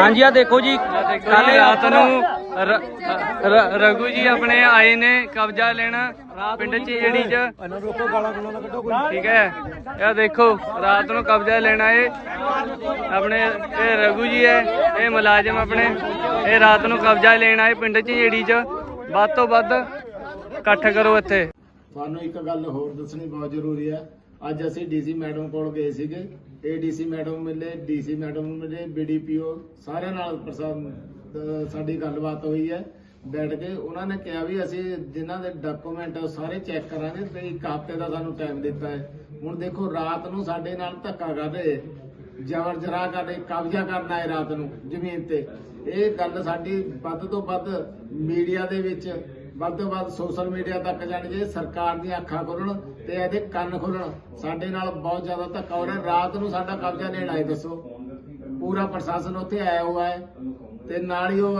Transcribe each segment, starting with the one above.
ਹਾਂਜੀ ਆ ਦੇਖੋ ਜੀ। ਕੱਲ ਰਾਤ ਨੂੰ ਰ- ਰ- ਰਘੂ ਜੀ ਆਪਣੇ ਆਏ ਨੇ ਕਬਜ਼ਾ ਲੈਣ। ਪਿੰਡ ਚੀੜੀ ਚ। ਠੀਕ ਹੈ। ਇਹ ਦੇਖੋ ਰਾਤ ਨੂੰ ਕਬਜ਼ਾ ਲੈਣ ਆਏ। ਆਪਣੇ ਇਹ ਰਘੂ ਜੀ ਹੈ ਇਹ ਮੁਲਾਜ਼ਮ ਆਪਣੇ। ਇਹ ਰਾਤ ਨੂੰ ਕਬਜ਼ਾ ਲੈਣ ਆਏ ਪਿੰਡ ਚੀੜੀ ਚ। ਵੱਧ ਤੋਂ ਵੱਧ ਇਕੱਠ ਕਰੋ ਇੱਥੇ। ਤੁਹਾਨੂੰ ਇੱਕ ਗੱਲ ਹੋਰ ਦੱਸਣੀ ਬਹੁਤ ਜ਼ਰੂਰੀ ਹੈ। ਅੱਜ ਅਸੀਂ ਡੀਸੀ ਮੈਡਮ ਕੋਲ ਗਏ ਸੀਗੇ। ਏਡੀਸੀ ਮੈਡਮ ਮਿਲੇ, ਡੀਸੀ ਮੈਡਮ ਮਿਲੇ, ਬੀਡੀਪੀਓ ਸਾਰਿਆਂ ਨਾਲ ਪ੍ਰਸਾਦ ਸਾਡੀ ਗੱਲਬਾਤ ਹੋਈ ਹੈ। ਬੈਠ ਕੇ ਉਹਨਾਂ ਨੇ ਕਿਹਾ ਵੀ ਅਸੀਂ ਜਿਨ੍ਹਾਂ ਦੇ ਡਾਕੂਮੈਂਟ ਉਹ ਸਾਰੇ ਚੈੱਕ ਕਰਾਂਗੇ ਤੇ ਇੱਕ ਹਫ਼ਤੇ ਦਾ ਸਾਨੂੰ ਟਾਈਮ ਦਿੱਤਾ ਹੈ। ਹੁਣ ਦੇਖੋ, ਰਾਤ ਨੂੰ ਸਾਡੇ ਨਾਲ ਧੱਕਾ ਕਰ ਰਹੇ ਜ਼ਬਰ ਜਰਾ ਕਰਦੇ ਕਬਜ਼ਾ ਕਰਨਾ ਹੈ ਰਾਤ ਨੂੰ ਜ਼ਮੀਨ ਤੇ। ਇਹ ਗੱਲ ਸਾਡੀ ਵੱਧ ਤੋਂ ਵੱਧ ਮੀਡੀਆ ਦੇ ਵਿੱਚ ਵੱਧ ਤੋਂ ਵੱਧ ਸੋਸ਼ਲ ਮੀਡੀਆ ਤੱਕ ਜਾਣਗੇ ਸਰਕਾਰ ਦੀਆਂ ਅੱਖਾਂ ਖੋਲਣ ਤੇ ਇਹਦੇ ਕੰਨ ਖੋਲਣ। ਸਾਡੇ ਨਾਲ ਬਹੁਤ ਜ਼ਿਆਦਾ ਧੱਕਾ ਹੋ ਰਿਹਾ। ਰਾਤ ਨੂੰ ਸਾਡਾ ਕਬਜ਼ਾ ਲੈਣ ਆਏ, ਦੱਸੋ। ਪੂਰਾ ਪ੍ਰਸ਼ਾਸਨ ਉੱਥੇ ਆਇਆ ਹੋਇਆ ਹੈ ਤੇ ਨਾਲ ਹੀ ਉਹ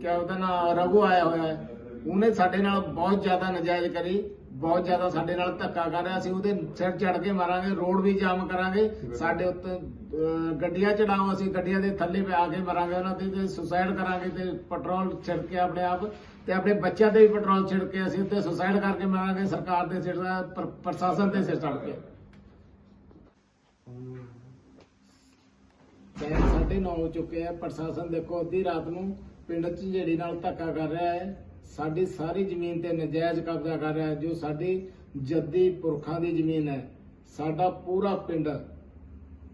ਕਿਆ ਉਹਦਾ ਨਾਂ, ਰਘੂ ਆਇਆ ਹੋਇਆ ਹੈ। ਉਹਨੇ ਸਾਡੇ ਨਾਲ ਬਹੁਤ ਜ਼ਿਆਦਾ ਨਜਾਇਜ਼ ਕਰੀ। ਬਹੁਤ ਜ਼ਿਆਦਾ ਸਾਡੇ ਨਾਲ ਧੱਕਾ ਕਰ ਰਿਹਾ ਸੀ ਉਹਦੇ ਸਿਰ ਚੜ ਕੇ ਮਾਰਾਂਗੇ ਰੋਡ ਵੀ ਜਾਮ ਕਰਾਂਗੇ। ਸਾਡੇ ਉੱਤੇ ਗੱਡੀਆਂ ਚੜਾਓ ਅਸੀਂ ਗੱਡੀਆਂ ਦੇ ਥੱਲੇ ਪੇ ਕੇ ਮਰਾਂਗੇ ਉਹਨਾਂ ਦੇ ਤੇ ਸੁਸਾਈਡ ਕਰਾਂਗੇ ਤੇ ਪੈਟਰੋਲ ਛਿੜਕ ਕੇ ਆਪਣੇ ਆਪ ਤੇ ਆਪਣੇ ਬੱਚਿਆਂ ਤੇ ਵੀ ਪੈਟਰੋਲ ਛਿੜਕ ਕੇ ਅਸੀਂ ਉੱਤੇ ਸੁਸਾਈਡ ਕਰਕੇ ਮਰਾਂਗੇ ਸਰਕਾਰ ਦੇ ਸਿਰ ਪ੍ਰਸ਼ਾਸਨ ਦੇ ਸਿਰ ਚੜ ਕੇ। ਟਾਈਮ ਸਾਢੇ ਨੌ ਹੋ ਚੁੱਕੇ ਆ ਪ੍ਰਸ਼ਾਸਨ ਦੇਖੋ ਅੱਧੀ ਰਾਤ ਨੂੰ ਪਿੰਡ ਚ ਜਿਹੜੀ ਨਾਲ ਧੱਕਾ ਕਰ ਰਿਹਾ ਹੈ ਸਾਡੀ ਸਾਰੀ ਜ਼ਮੀਨ ਤੇ ਨਜਾਇਜ਼ ਕਬਜ਼ਾ ਕਰ ਰਿਹਾ ਜੋ ਸਾਡੀ ਜੱਦੀ ਪੁਰਖਾਂ ਦੀ ਜ਼ਮੀਨ ਹੈ। ਸਾਡਾ ਪੂਰਾ ਪਿੰਡ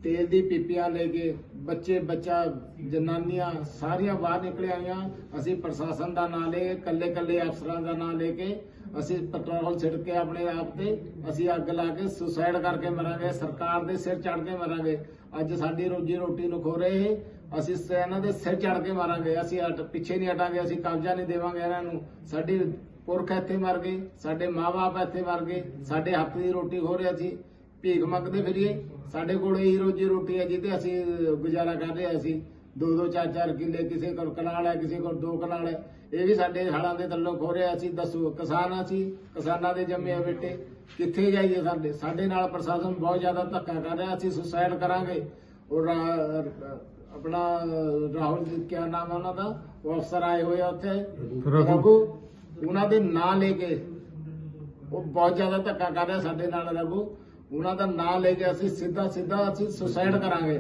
ਤੇਲ ਦੀ ਪੀਪੀਆਂ ਲੈ ਕੇ ਬੱਚੇ, ਬੱਚਾ, ਜਨਾਨੀਆਂ ਸਾਰੀਆਂ ਬਾਹਰ ਨਿਕਲਿਆ ਆਈਆਂ। ਅਸੀਂ ਪ੍ਰਸ਼ਾਸਨ ਦਾ ਨਾਂ ਲੈ ਕੇ ਇਕੱਲੇ ਕੱਲੇ ਅਫਸਰਾਂ ਦਾ ਨਾਂ ਲੈ ਕੇ ਅਸੀਂ ਪੈਟਰੋਲ ਛਿੜਕ ਕੇ ਆਪਣੇ ਆਪ ਤੇ ਅਸੀਂ ਅੱਗ ਲਾ ਕੇ ਸੁਸਾਈਡ ਕਰਕੇ ਮਰਾਂਗੇ, ਸਰਕਾਰ ਦੇ ਸਿਰ ਚੜ ਕੇ ਮਰਾਂਗੇ। ਅੱਜ ਸਾਡੀ ਰੋਜੀ ਰੋਟੀ ਨੂੰ ਖੋ ਰਹੇ ਅਸੀਂ ਇਹਨਾਂ ਦੇ ਸਿਰ ਚੜ ਕੇ ਮਾਰਾਂਗੇ। ਅਸੀਂ ਹਟ- ਪਿੱਛੇ ਨਹੀਂ ਹਟਾਂਗੇ, ਅਸੀਂ ਕਬਜ਼ਾ ਨਹੀਂ ਦੇਵਾਂਗੇ ਇਹਨਾਂ ਨੂੰ। ਸਾਡੀ ਪੁਰਖ ਇੱਥੇ ਮਰ ਗਏ ਸਾਡੇ ਮਾਪੇ ਇੱਥੇ ਮਰ ਗਏ, ਸਾਡੇ ਹੱਥ ਦੀ ਰੋਟੀ ਖੋ ਰਹੇ ਅਸੀਂ। ਭੀਖ ਮੰਗਦੇ ਫਿਰੀਏ, ਸਾਡੇ ਕੋਲ ਇਹੀ ਰੋਜੀ ਰੋਟੀ ਹੈ ਜਿਹਦੇ ਅਸੀਂ ਗੁਜ਼ਾਰਾ ਕਰ ਰਹੇ ਅਸੀਂ। ਦੋ ਦੋ ਚਾਰ ਚਾਰ ਕਿੱਲੇ, ਕਿਸੇ ਕੋਲ ਕਨਾਲ ਹੈ, ਕਿਸੇ ਕੋਲ ਦੋ ਕਨਾਲ ਹੈ। ਇਹ ਵੀ ਸਾਡੇ ਹਾਲਾਂ ਦੇ ਥੱਲੋਂ ਖੋ ਰਿਹਾ ਅਸੀਂ ਦੱਸੋ ਕਿਸਾਨ ਅਸੀਂ ਕਿਸਾਨਾਂ ਦੇ ਜੰਮੇ ਬੇਟੇ ਕਿੱਥੇ ਜਾਈਏ ਸਾਡੇ? ਸਾਡੇ ਨਾਲ ਪ੍ਰਸ਼ਾਸਨ ਬਹੁਤ ਜ਼ਿਆਦਾ ਧੱਕਾ ਕਰ ਰਿਹਾ ਅਸੀਂ ਸੁਸਾਈਡ ਕਰਾਂਗੇ। ਔਰ ਆਪਣਾ ਰਾਹੁਲ ਜੀ ਕਿਆ ਨਾਮ ਉਹਨਾਂ ਦਾ? ਉਹ ਅਫਸਰ ਆਏ ਹੋਏ ਆ ਉੱਥੇ। ਰਘੂ ਉਹਨਾਂ ਦੇ ਨਾਂ ਲੈ ਕੇ ਉਹ ਬਹੁਤ ਜ਼ਿਆਦਾ ਧੱਕਾ ਕਰ ਰਿਹਾ ਸਾਡੇ ਨਾਲ ਰਘੂ। ਉਹਨਾਂ ਦਾ ਨਾਂ ਲੈ ਕੇ ਅਸੀਂ ਸਿੱਧਾ ਸਿੱਧਾ ਅਸੀਂ ਸੁਸਾਈਡ ਕਰਾਂਗੇ।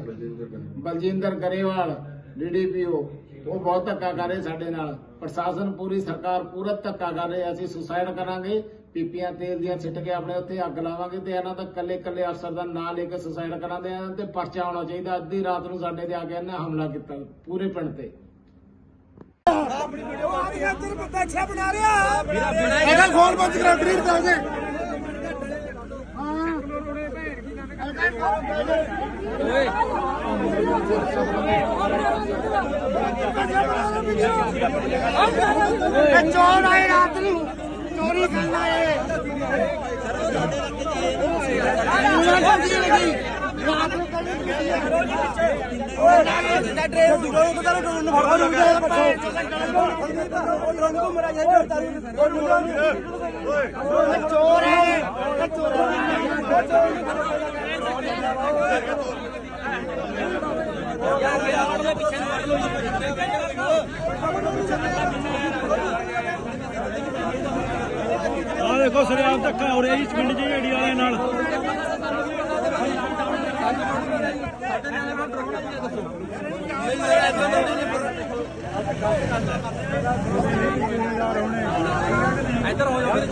ਬਲਜਿੰਦਰ ਗਰੇਵਾਲ ਡੀਡੀਪੀਓ ਉਹ ਬਹੁਤ ਧੱਕਾ ਕਰ ਰਹੇ ਸਾਡੇ ਨਾਲ। ਪ੍ਰਸ਼ਾਸਨ ਪੂਰੀ ਸਰਕਾਰ ਪੂਰਾ ਧੱਕਾ ਕਰ ਰਹੀ ਅਸੀਂ ਸੁਸਾਈਡ ਕਰਾਂਗੇ ਪੀਪੀਆਂ ਤੇਲ ਦੀਆਂ ਸਿੱਟ ਕੇ ਆਪਣੇ ਉੱਤੇ ਅੱਗ ਲਾਵਾਂਗੇ ਤੇ ਇਹਨਾਂ ਦਾ ਕੱਲੇ ਕੱਲੇ ਅਫਸਰ ਦਾ ਨਾਂ ਲੈ ਕੇ ਸੁਸਾਈਡ ਕਰਾਂਦੇ ਆ। ਤੇ ਪਰਚਾ ਹੋਣਾ ਚਾਹੀਦਾ। ਅੱਧੀ ਰਾਤ ਨੂੰ ਸਾਡੇ ਤੇ ਆ ਕੇ ਇਹਨੇ ਹਮਲਾ ਕੀਤਾ ਪੂਰੇ ਪਿੰਡ ਤੇ। ਇਹਦਾ ਫੋਨ ਬੰਦ ਕਰਾ ਗਰੀਬ ਦਾ ਉਹਦੇ ਇਹ ਚੋਰ ਆਏ ਰਾਤ ਨੂੰ। ਚੋਰੀ ਕਰਨ ਆਏ। ਉਹਨਾਂ ਨੂੰ ਕੀ ਲੱਗੀ ਰਾਤ ਨੂੰ ਚੋਰ ਹੈ ਚੋਰ ਆ ਦੇਖੋ ਸਰਿਆਮ ਧੱਕਾ ਹੋ ਰਿਹਾ ਜੀ ਪਿੰਡ ਝੇੜੀ ਵਾਲਿਆਂ ਨਾਲ।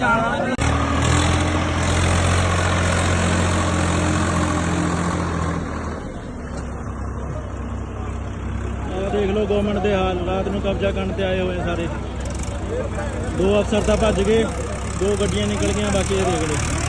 ਆਹ ਦੇਖ ਲਓ ਗਵਰਨਮੈਂਟ ਦੇ ਹਾਲ, ਰਾਤ ਨੂੰ ਕਬਜ਼ਾ ਕਰਨ ਤੇ ਆਏ ਹੋਏ ਸਾਰੇ। ਦੋ ਅਫਸਰ ਤਾਂ ਭੱਜ ਗਏ, ਦੋ ਗੱਡੀਆਂ ਨਿਕਲ ਗਈਆਂ, ਬਾਕੀ ਇਹ ਦੇਖ ਲਓ।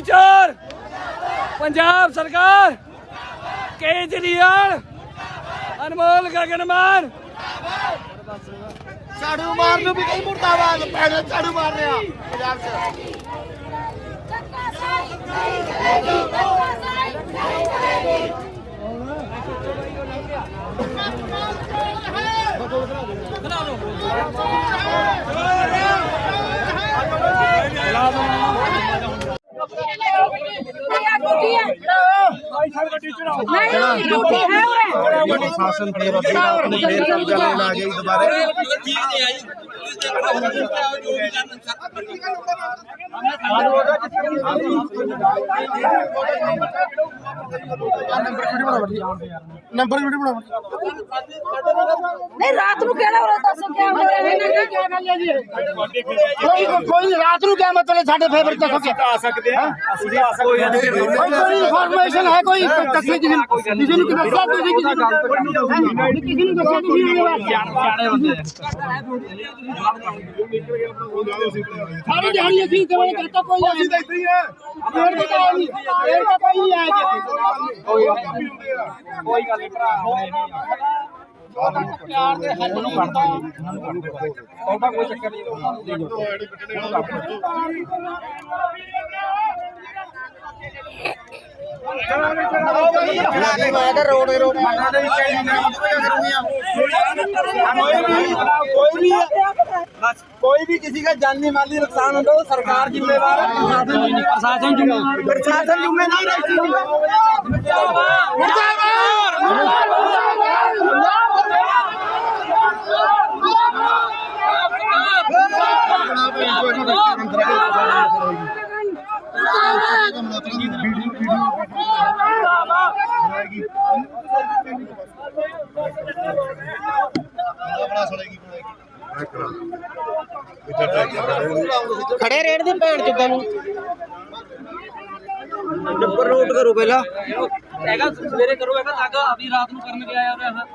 ਚੋਰ ਪੰਜਾਬ ਸਰਕਾਰ ਕੇਜਰੀਵਾਲ ਅਨਮੋਲ ਗਗਨਮਾਨ। ਝਾੜੂ ਮਾਰ ਨੂੰ ਵੀ ਕਈ ਮੁਰਦਾਬਾਦ ਪੈਣੇ ਝਾੜੂ ਮਾਰ ਰਿਹਾ। ਪੰਜਾਬ 'ਚ। ਨਹੀਂ ਡਿਊਟੀ ਹੈ ਉਰੇ ਸ਼ਾਸਨ ਫੇਰ ਅਸੀਂ ਰਾਤ ਨੂੰ ਫੇਰ ਦੁਬਾਰੇ ਨੰਬਰ ਵੀਡੀਓ ਬਣਾ ਨਹੀਂ ਰਾਤ ਨੂੰ ਕਿਹੜਾ ਉਰੇ ਦੱਸੋ ਕਿਆ ਹੋ ਰਿਹਾ ਹੈ ਕੀ ਗੱਲ ਹੈ ਜੀ ਕੋਈ ਕੋਈ ਰਾਤ ਨੂੰ ਕਿਆ ਮਤਲਬ ਸਾਡੇ ਫੇਵਰ ਦੱਸੋ ਕਿ ਆ ਸਕਦੇ ਆ ਅਸੀਂ ਆ ਸਕਦੇ ਹਾਂ ਕੋਈ ਇਨਫੋਰਮੇਸ਼ਨ ਹੈ ਕੋਈ ਦੱਸੇ ਕਿਸੇ ਨੂੰ ਕਿਸੇ ਨੂੰ ਦੱਸਿਆ ਤੁਸੀਂ ਕਿਸੇ ਨੂੰ ਹੈਂ? ਕਿਸੇ ਨੂੰ ਦੱਸਿਆ ਤੁਸੀਂ ਇਹਦੇ ਬਾਰੇ ਸਾਰੀ ਦਿਹਾੜੀ ਅਸੀਂ ਤੇ ਵਾਲੇ ਕਰਤਾ ਕੋਈ ਅਸੀਂ ਤਾਂ ਇੱਥੇ ਹੀ ਹੈ ਫੇਰ ਤਾਂ ਕੋਈ ਨਹੀਂ ਫੇਰ ਤਾਂ ਕੋਈ ਨਹੀਂ ਆਇਆ कोई भी किसी का जानने माली नुकसान होता तो सरकार जिम्मेवार है प्रशासन प्रशासन जिम्मेदार है ਖੜੇ ਰੇਟ ਦੇ ਭੈਣ ਚੋਦਾਂ ਨੂੰ। ਨੰਬਰ ਨੋਟ ਕਰੋ ਪਹਿਲਾਂ। ਹੈਗਾ ਸਵੇਰੇ ਕਰੋ ਹੈਗਾ ਲੱਗ ਅਭੀ ਰਾਤ ਨੂੰ ਕਰਨ ਗਿਆ ਆ ਰਿਹਾ